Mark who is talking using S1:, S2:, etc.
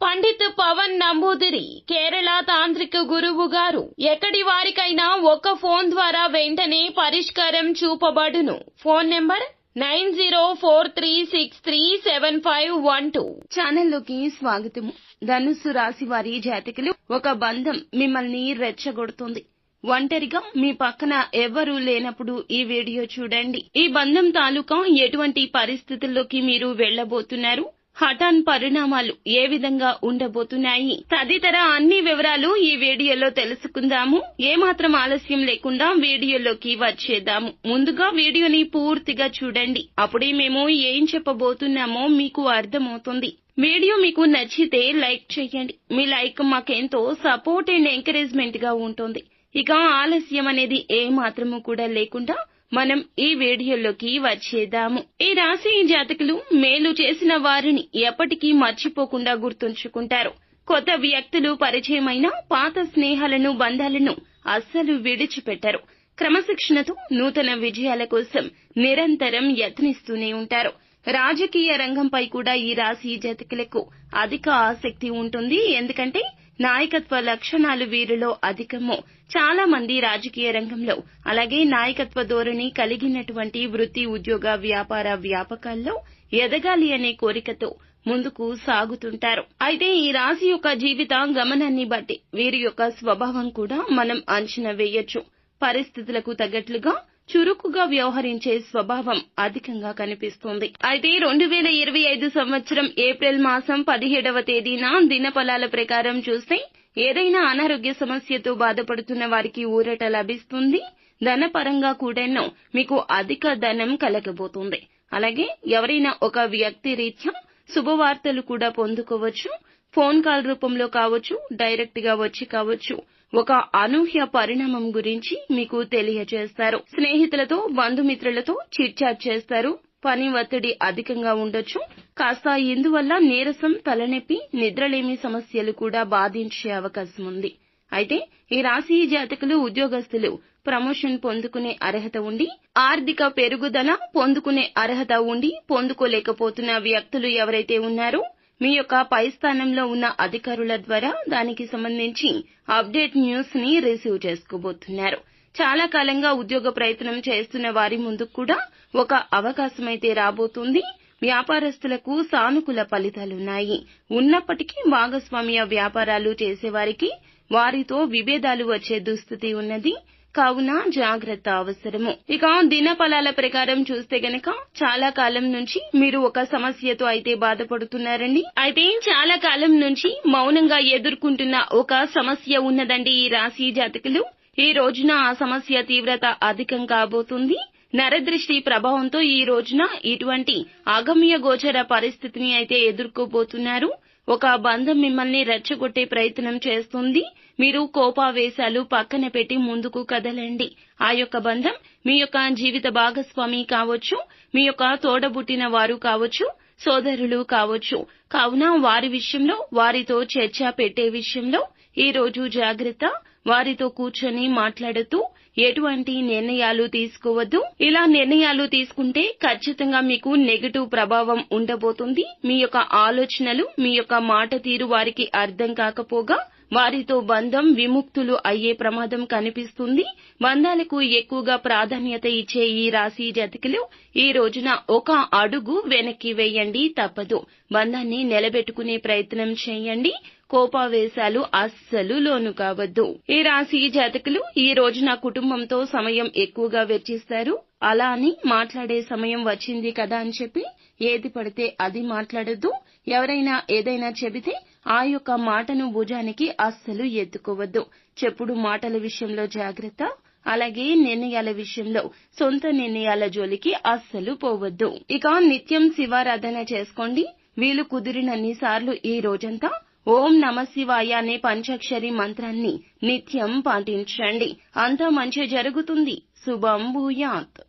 S1: పండిత్ పవన్ నంబూదిరి కేరళ తాంత్రిక గురువు గారు. ఎక్కడి వారికైనా ఒక్క ఫోన్ ద్వారా వెంటనే పరిష్కారం చూపబడును. Phone number nine zero four three six three seven five one two. ఛానల్లోకి స్వాగతము. ధనుస్సు రాశి వారి జాతకులు ఒక బంధం మిమ్మల్ని రెచ్చగొడుతుంది. ఒంటరిగా మీ పక్కన ఎవరూ లేనప్పుడు ఈ వీడియో చూడండి. ఈ బంధం తాలూకా ఎటువంటి పరిస్థితుల్లోకి మీరు వెళ్ళబోతున్నారు హఠాన్ పరిణామాలు ఏ విధంగా ఉండబోతున్నాయి? తదితర అన్ని వివరాలు ఈ వీడియోలో తెలుసుకుందాము. ఏమాత్రం ఆలస్యం లేకుండా వీడియోలోకి వచ్చేద్దాము. ముందుగా వీడియోని పూర్తిగా చూడండి. అప్పుడే మేము ఏం చెప్పబోతున్నామో మీకు అర్థమవుతుంది. వీడియో మీకు నచ్చితే లైక్ చేయండి. మీ లైక్ మాకెంతో సపోర్ట్ అండ్ ఎంకరేజ్మెంట్గా ఉంటుంది. ఇక ఆలస్యం అనేది ఏ మాత్రము కూడా లేకుండా మనం ఈ వీడియోలోకి వచ్చేద్దాము. ఈ రాశి జాతకులు మేలు చేసిన వారిని ఎప్పటికీ మర్చిపోకుండా గుర్తుంచుకుంటారు. కొత్త వ్యక్తులు పరిచయమైన పాత స్నేహాలను బంధాలను అస్సలు విడిచిపెట్టరు. క్రమశిక్షణతో నూతన విజయాల కోసం నిరంతరం యత్నిస్తూనే ఉంటారు. రాజకీయ రంగంపై కూడా ఈ రాశి జాతకులకు అధిక ఆసక్తి ఉంటుంది. ఎందుకంటే నాయకత్వ లక్షణాలు వీరిలో అధికము. చాలా మంది రాజకీయ రంగంలో అలాగే నాయకత్వ ధోరణి కలిగినటువంటి వృత్తి ఉద్యోగ వ్యాపార వ్యాపకాల్లో ఎదగాలి అనే కోరికతో ముందుకు సాగుతుంటారు. అయితే ఈ రాశి యొక్క జీవిత గమనాన్ని బట్టి వీరి యొక్క స్వభావం కూడా మనం అంచనా వేయొచ్చు. పరిస్థితులకు తగ్గట్లుగా చురుకుగా వ్యవహరించే స్వభావం అధికంగా కనిపిస్తుంది. అయితే రెండు వేల ఇరవై ఐదు సంవత్సరం ఏప్రిల్ మాసం పదిహేడవ తేదీన దినఫలాల ప్రకారం చూస్తే ఏదైనా అనారోగ్య సమస్యతో బాధపడుతున్న వారికి ఊరట లభిస్తుంది. ధనపరంగా కూడాను మీకు అధిక ధనం కలగబోతుంది. అలాగే ఎవరైనా ఒక వ్యక్తి రీత్యా శుభవార్తలు కూడా పొందుకోవచ్చు. ఫోన్ కాల్ రూపంలో కావచ్చు డైరెక్ట్గా వచ్చి కావచ్చు ఒక అనూహ్య పరిణామం గురించి మీకు తెలియజేస్తారు స్నేహితులతో బంధుమిత్రులతో చిట్చాట్ చేస్తారు. పని ఒత్తిడి అధికంగా ఉండొచ్చు. కాస్త ఇందువల్ల నీరసం తలనొప్పి నిద్రలేమి సమస్యలు కూడా బాధించే అవకాశం ఉంది. అయితే ఈ రాశి జాతకులు ఉద్యోగస్తులు ప్రమోషన్ పొందుకునే అర్హత ఉండి ఆర్థిక పెరుగుదల పొందుకునే అర్హత ఉండి పొందుకోలేకపోతున్న వ్యక్తులు ఎవరైతే ఉన్నారో మీ యొక్క పై స్థానంలో ఉన్న అధికారుల ద్వారా దానికి సంబంధించి అప్డేట్ న్యూస్ని రిసీవ్ చేసుకోబోతున్నారు. చాలా కాలంగా ఉద్యోగ ప్రయత్నం చేస్తున్న వారి ముందు కూడా ఒక అవకాశమైతే రాబోతుంది. వ్యాపారస్తులకు సానుకూల ఫలితాలున్నాయి. ఉన్నప్పటికీ భాగస్వామ్య వ్యాపారాలు చేసేవారికి వారితో విభేదాలు వచ్చే దుస్థితి ఉన్నది. కావున జాగ్రత్త అవసరము. ఇక దినఫలాల ప్రకారం చూస్తే గనక చాలా కాలం నుంచి మీరు ఒక సమస్యతో అయితే బాధపడుతున్నారండి. అయితే చాలా కాలం నుంచి మౌనంగా ఎదుర్కొంటున్న ఒక సమస్య ఉన్నదండి ఈ రాశి జాతకులు. ఈ రోజున ఆ సమస్య తీవ్రత అధికం కాబోతుంది. నరదృష్టి ప్రభావంతో ఈ రోజున ఇటువంటి అగమ్య గోచర పరిస్థితిని అయితే ఎదుర్కోబోతున్నారు. ఒక బంధం మిమ్మల్ని రెచ్చగొట్టే ప్రయత్నం చేస్తుంది. మీరు కోపావేశాలు పక్కన పెట్టి ముందుకు కదలండి. ఆ యొక్క బంధం మీ యొక్క జీవిత భాగస్వామి కావచ్చు మీ యొక్క తోడబుట్టిన వారు కావచ్చు సోదరులు కావచ్చు. కావున వారి విషయంలో వారితో చర్చ పెట్టే విషయంలో ఈ రోజు జాగ్రత్త వారితో కూర్చొని మాట్లాడుతూ ఎటువంటి నిర్ణయాలు తీసుకోవద్దు. ఇలా నిర్ణయాలు తీసుకుంటే ఖచ్చితంగా మీకు నెగటివ్ ప్రభావం ఉండబోతుంది. మీ యొక్క ఆలోచనలు మీ యొక్క మాట తీరు వారికి అర్థం కాకపోగా వారితో బంధం విముక్తులు అయ్యే ప్రమాదం కనిపిస్తుంది. బంధాలకు ఎక్కువగా ప్రాధాన్యత ఇచ్చే ఈ రాశి జతకులు ఈ రోజున ఒక అడుగు వెనక్కి వేయండి తప్పదు. బంధాన్ని నిలబెట్టుకునే ప్రయత్నం చేయండి. కోపావేశాలు అస్సలు లోను కావద్దు. ఈ రాశి జాతకులు ఈ రోజున కుటుంబంతో సమయం ఎక్కువగా వెచ్చిస్తారు. అలా అని మాట్లాడే సమయం వచ్చింది కదా అని చెప్పి ఏది పడితే అది మాట్లాడద్దు. ఎవరైనా ఏదైనా చెబితే ఆ యొక్క మాటను భుజానికి అస్సలు ఎత్తుకోవద్దు. చెప్పుడు మాటల విషయంలో జాగ్రత్త అలాగే నిర్ణయాల విషయంలో సొంత నిర్ణయాల జోలికి అస్సలు పోవద్దు. ఇక నిత్యం శివారాధన చేసుకోండి. వీలు కుదిరినన్ని సార్లు ఈ రోజంతా ఓం నమ శివాయ అనే పంచాక్షరి మంత్రాన్ని నిత్యం పాటించండి. అంతా మంచి జరుగుతుంది. శుభం భూయాత్.